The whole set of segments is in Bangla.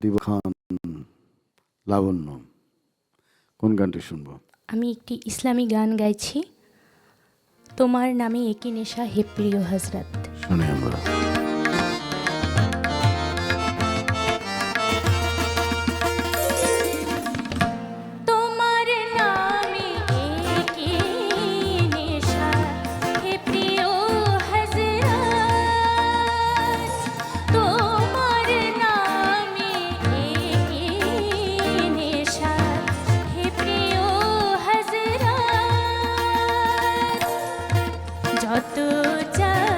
দিব খান লাবণ্য কোন গানটি শুনব? আমি একটি ইসলামী গান গাইছি। তোমার নামে একই নেশা হে প্রিয় হাজরাত শুনে আমরা। চাই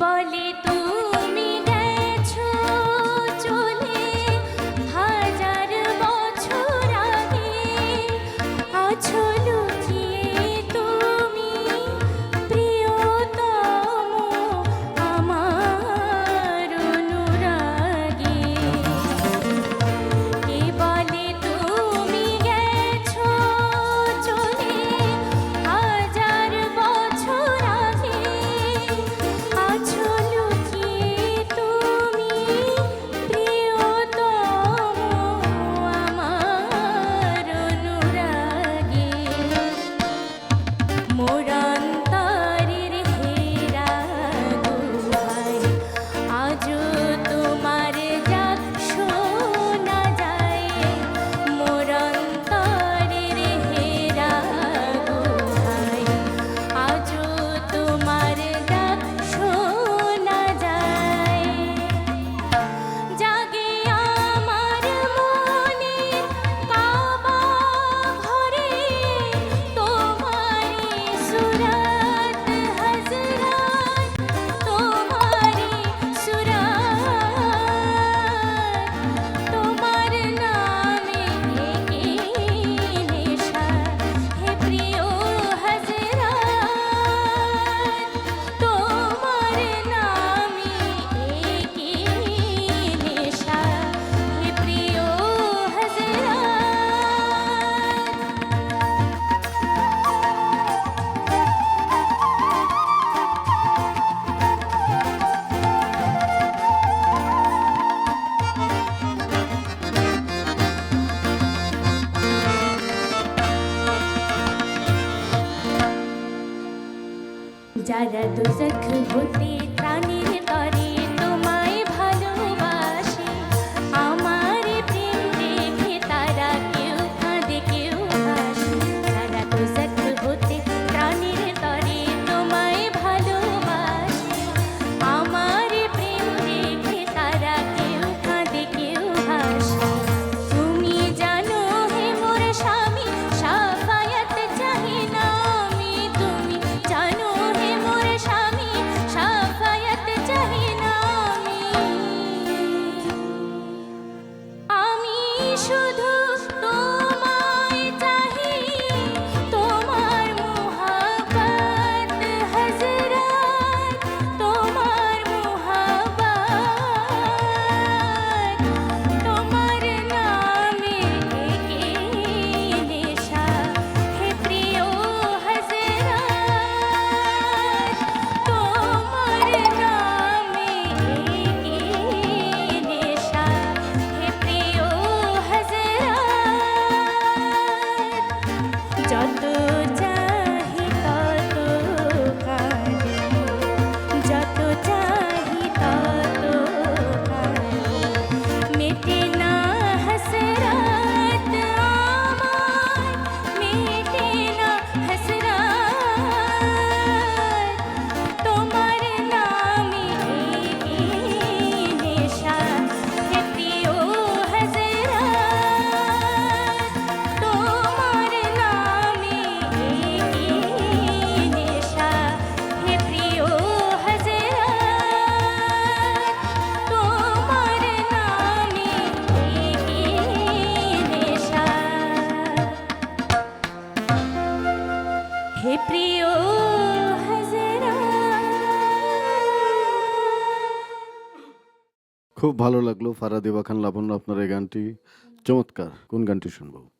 বলে ज़्यादा तो जख्म होते ताने প্রিয় খুব ভালো লাগল ফারাদিবা খান লাবণ্য আপনার এই গানটি। চমৎকার। কোন গানটি শুনব?